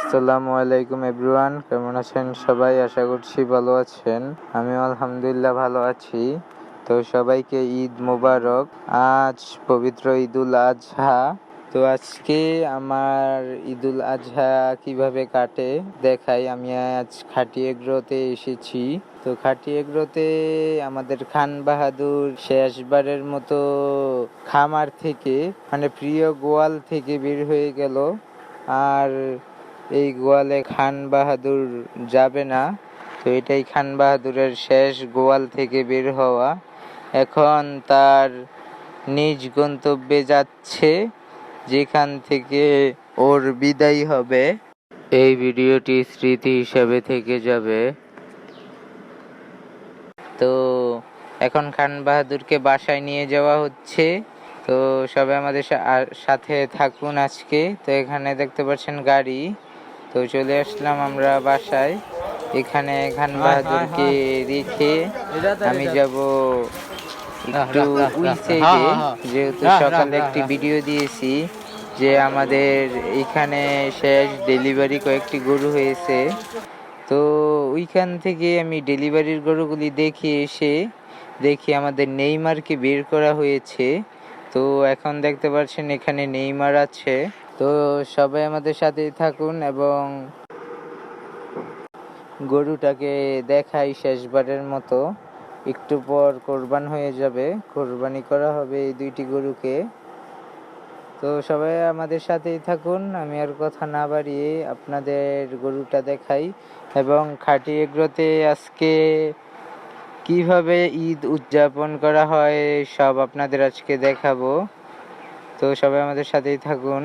আসসালামু আলাইকুম এভরিওয়ান, কেমন আছেন সবাই? আশা করছি ভালো আছেন। আমি আলহামদুলিল্লাহ ভালো আছি। তো সবাইকে ঈদ মোবারক। আজ পবিত্র ঈদুল আজহা। তো আজকে আমার ঈদুল আজহা কীভাবে কাটে দেখাই। আমি আজ খাটি এগ্রোতে এসেছি। তো খাটি এগ্রোতে আমাদের খান বাহাদুর শেষবারের মতো খামার থেকে মানে প্রিয় গোয়াল থেকে বের হয়ে গেল। আর এই গোয়ালে খান বাহাদুর যাবে না। তো এটাই খান বাহাদুরের শেষ গোয়াল থেকে বের হওয়া। এখন তার নিজ গন্তব্যে যাচ্ছে, যেখান থেকে ওর বিদায় হবে। এই ভিডিওটি স্মৃতি হিসাবে থেকে যাবে। তো এখন খান বাহাদুরকে বাসায় নিয়ে যাওয়া হচ্ছে। তো সবাই আমাদের সাথে থাকুন আজকে। তো এখানে দেখতে পাচ্ছেন গাড়ি। তো চলে আসলাম আমরা বাসায়। এখানে খান বাহাদুরকে রেখে আমি যাব একটু যেহেতু সকালে একটি ভিডিও দিয়েছি যে আমাদের এখানে শেষ ডেলিভারি কয়েকটি গরু হয়েছে। তো ওইখান থেকে আমি ডেলিভারির গরুগুলি দেখে এসে দেখি আমাদের নেইমারকে বের করা হয়েছে। তো এখন দেখতে পাচ্ছেন এখানে নেইমার আছে। তো সবাই আমাদের সাথেই থাকুন এবং গরুটাকে দেখাই শেষবারের মতো। একটু পর কোরবান হয়ে যাবে। কোরবানি করা হবে এই দুইটি গরুকে। তো সবাই আমাদের সাথেই থাকুন। আমি আর কথা না বাড়িয়ে আপনাদের গরুটা দেখাই এবং খাটি এগ্রোতে আজকে কীভাবে ঈদ উদযাপন করা হয় সব আপনাদের আজকে দেখাবো। তো সবাই আমাদের সাথেই থাকুন।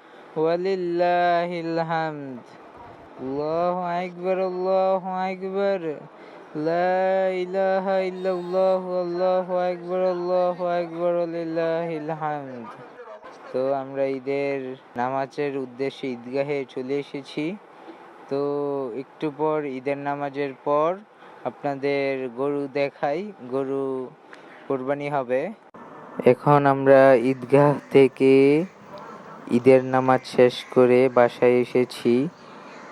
ওয়ালিল্লাহিল হামদ আল্লাহু আকবার আল্লাহু আকবার। লা ইলাহা ইল্লাল্লাহু, আল্লাহু আকবার আল্লাহু আকবার ওয়ালিল্লাহিল হামদ তো আমরা ঈদের নামাজের উদ্দেশ্যে ঈদগাহে চলে এসেছি। তো একটু পর ঈদের নামাজের পর আপনাদের গরু দেখাই, গরু কোরবানি হবে। এখন আমরা ঈদগাহ থেকে ঈদের নামাজ শেষ করে বাসায় এসেছি।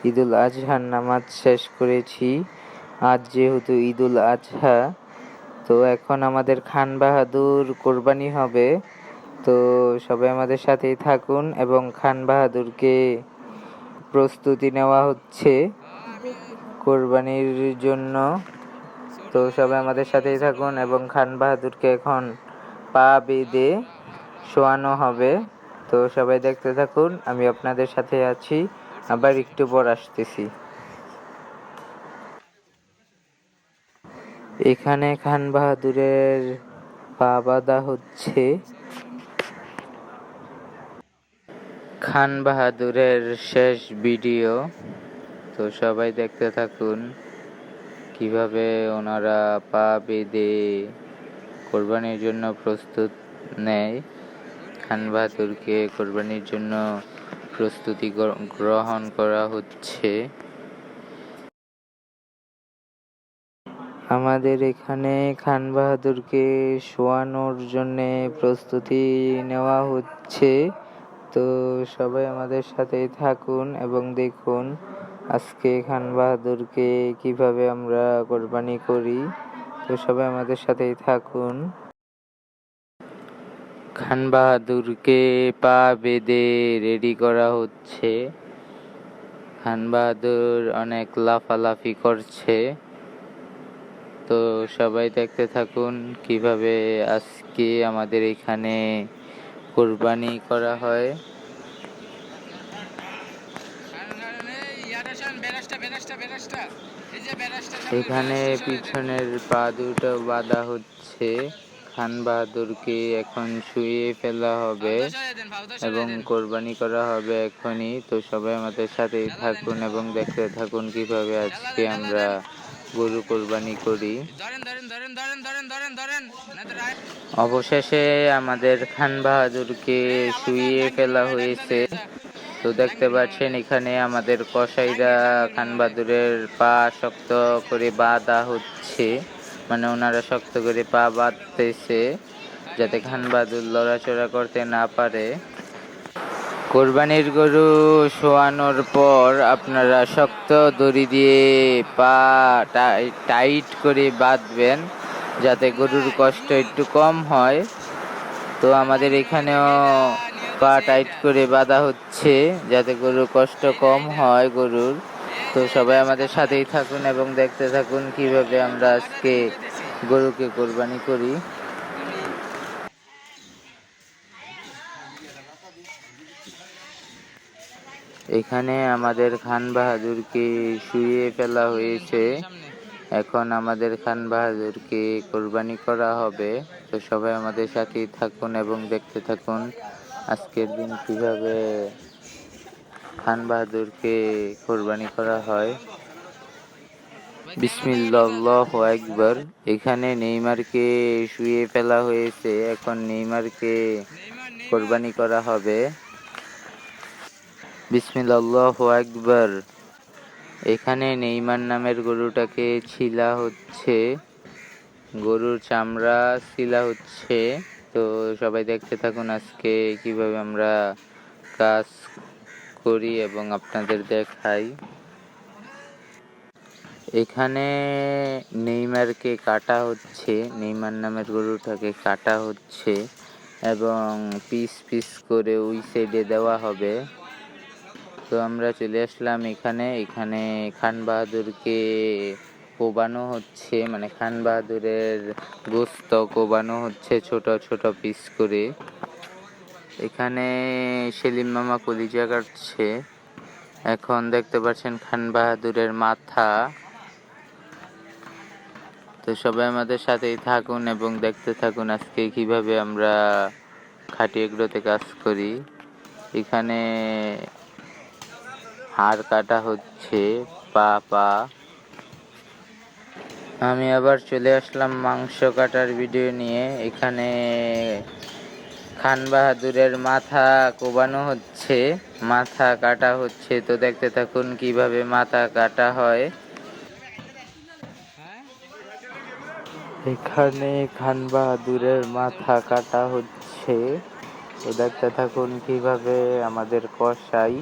ঈদুল আজহার নামাজ শেষ করেছি। আজ যেহেতু ঈদুল আজহা, তো এখন আমাদের খান বাহাদুর কোরবানি হবে। তো সবাই আমাদের সাথেই থাকুন এবং খান বাহাদুরকে প্রস্তুতি নেওয়া হচ্ছে কোরবানির জন্য। তো সবাই আমাদের সাথেই থাকুন এবং খান বাহাদুরকে এখন পা বেঁধে শোয়ানো হবে। তো সবাই দেখতে থাকুন, আমি আপনাদের সাথে আছি, আবার একটু পর আসতেছি। এখানে খান বাহাদুরের পা হচ্ছে। খান বাহাদুরের শেষ ভিডিও। তো সবাই দেখতে থাকুন, কীভাবে ওনারা পা বেঁধে কোরবানির জন্য প্রস্তুত নেয়। খান বাহাদুরকে কোরবানির জন্য প্রস্তুতি গ্রহণ করা হচ্ছে। আমাদের এখানে খান বাহাদুরকে শোয়ানোর জন্যে প্রস্তুতি নেওয়া হচ্ছে। তো সবাই আমাদের সাথেই থাকুন এবং দেখুন আজকে খান বাহাদুরকে কীভাবে আমরা কোরবানি করি। তো সবাই আমাদের সাথেই থাকুন। খান বাহাদুরকে পা বেঁধে রেডি করা হচ্ছে। খান বাহাদুর অনেক লাফালাফি করছে। তো সবাই দেখতে থাকুন কীভাবে আজকে আমাদের এখানে কোরবানি করা হয়। এখানে পিছনের পা দুটো বাঁধা হচ্ছে। খান বাহাদুরকে এখন শুয়ে ফেলা হবে এবং কোরবানি করা হবে এখনই। তো সবাই আমাদের সাথেই থাকুন এবং দেখতে থাকুন কীভাবে আজকে আমরা গরু কোরবানি করি। অবশেষে আমাদের খান বাহাদুরকে শুইয়ে ফেলা হয়েছে। তো দেখতে পাচ্ছেন এখানে আমাদের কসাইরা খান বাহাদুরের পা শক্ত করে বাঁধা হচ্ছে। মানে ওনারা শক্ত করে পা বাঁধতেছে যাতে খান বাদুর লড়াচড়া করতে না পারে। কোরবানির গরু শোয়ানোর পর আপনারা শক্ত দড়ি দিয়ে পা টাই- টাইট করে বাঁধবেন যাতে গরুর কষ্ট একটু কম হয়। তো আমাদের এখানেও পা টাইট করে বাঁধা হচ্ছে যাতে গরুর কষ্ট কম হয় গরুর। তো সবাই আমাদের সাথেই থাকুন এবং দেখতে থাকুন কীভাবে আমরা আজকে গরুকে কোরবানি করি। এখানে আমাদের খান বাহাদুরকে শুয়ে ফেলা হয়েছে। এখন আমাদের খান বাহাদুরকে কোরবানি করা হবে। তো সবাই আমাদের সাথেই থাকুন এবং দেখতে থাকুন আজকের দিন কীভাবে খান বাহাদুরকে কোরবানি করা হয়। বিসমিল্লাহ একবার এখানে নেইমারকে শুয়ে ফেলা হয়েছে। এখন নেইমারকে কোরবানি করা হবে। বিসমিল্লাহ একবার এখানে নেইমার নামের গরুটাকে ছিলা হচ্ছে। গরুর চামড়া ছিলা হচ্ছে। তো সবাই দেখতে থাকুন আজকে কীভাবে আমরা কাজ করি এবং আপনাদের দেখাই। এখানে নেইমারকে কাটা হচ্ছে, নেইমার নামের গরুটাকে কাটা হচ্ছে এবং পিস পিস করে ওই সাইডে দেওয়া হবে। তো আমরা চলে আসলাম এখানে। এখানে খান বাহাদুরকে কোবানো হচ্ছে মানে খান বাহাদুরের গোস্ত কোবানো হচ্ছে ছোট ছোট পিস করে। এখানে সেলিম মামা কলিজা কাটছে। এখন দেখতে পাচ্ছেন খান বাহাদুরের মাথা। তো সবাই আমাদের সাথেই থাকুন এবং দেখতে থাকুন আজকে কীভাবে আমরা খাটি এগুলোতে কাজ করি। এখানে হাড় কাটা হচ্ছে, পা পা। আমি আবার চলে আসলাম মাংস কাটার ভিডিও নিয়ে। এখানে খান বাহাদুরের মাথা কোবানো হচ্ছে, মাথা কাটা হচ্ছে। তো দেখতে থাকুন কীভাবে মাথা কাটা হয়। এখানে খান বাহাদুরের মাথা কাটা হচ্ছে। তো দেখতে থাকুন কীভাবে আমাদের কষাই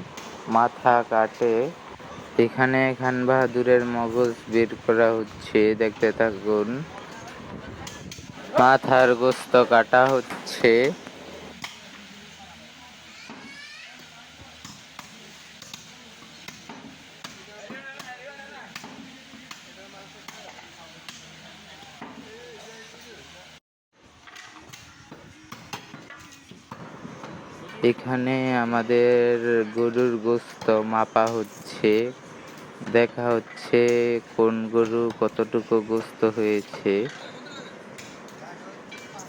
মাথা কাটে। এখানে খান বাহাদুরের মগজ বের করা হচ্ছে, দেখতে থাকুন। মাথার গোস্ত কাটা হচ্ছে। এখানে আমাদের গরুর গোস্ত মাপা হচ্ছে, দেখা হচ্ছে কোন গরু কতটুকু গোস্ত হয়েছে।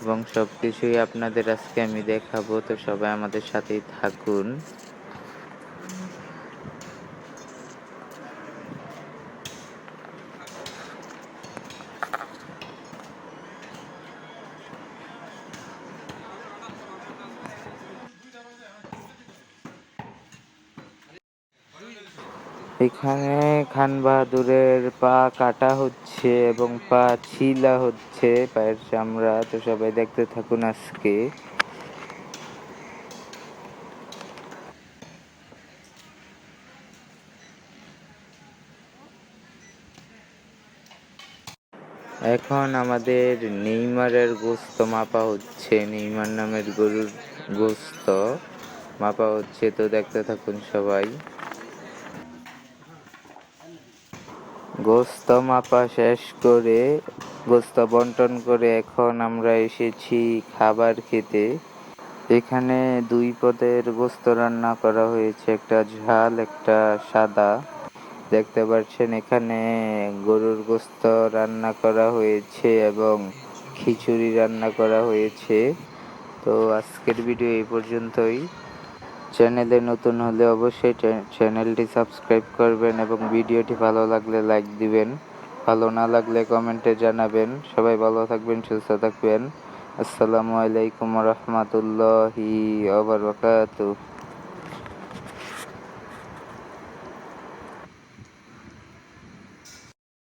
এবং সব কিছুই আপনাদের আজকে আমি দেখাবো, তো সবাই আমাদের সাথেই থাকুন। এখানে খান বাহাদুরের পা কাটা হচ্ছে এবং পা ছিলা হচ্ছে, পায়ের চামড়া। তো সবাই দেখতে থাকুন আজকে। এখন আমাদের নেইমারের গোস্ত মাপা হচ্ছে। নেইমার নামের গরুর গোস্ত মাপা হচ্ছে। তো দেখতে থাকুন সবাই। গোস্ত মাপা শেষ করে গোস্ত বন্টন করে এখন আমরা এসেছি খাবার খেতে। এখানে দুই পদের গোস্ত রান্না করা হয়েছে, একটা ঝাল, একটা সাদা। দেখতে পাচ্ছেন এখানে গরুর গোস্ত রান্না করা হয়েছে এবং খিচুড়ি রান্না করা হয়েছে। তো আজকের ভিডিও এই পর্যন্তই। চ্যানেলে নতুন হলে অবশ্যই চ্যা- চ্যানেলটি সাবস্ক্রাইব করবেন এবং ভিডিওটি ভালো লাগলে লাইক দিবেন। ভালো না লাগলে কমেন্টে জানাবেন। সবাই ভালো থাকবেন, সুস্থ থাকবেন। আসসালামু আলাইকুম রহমতুল্লাহি আবরকাতুহ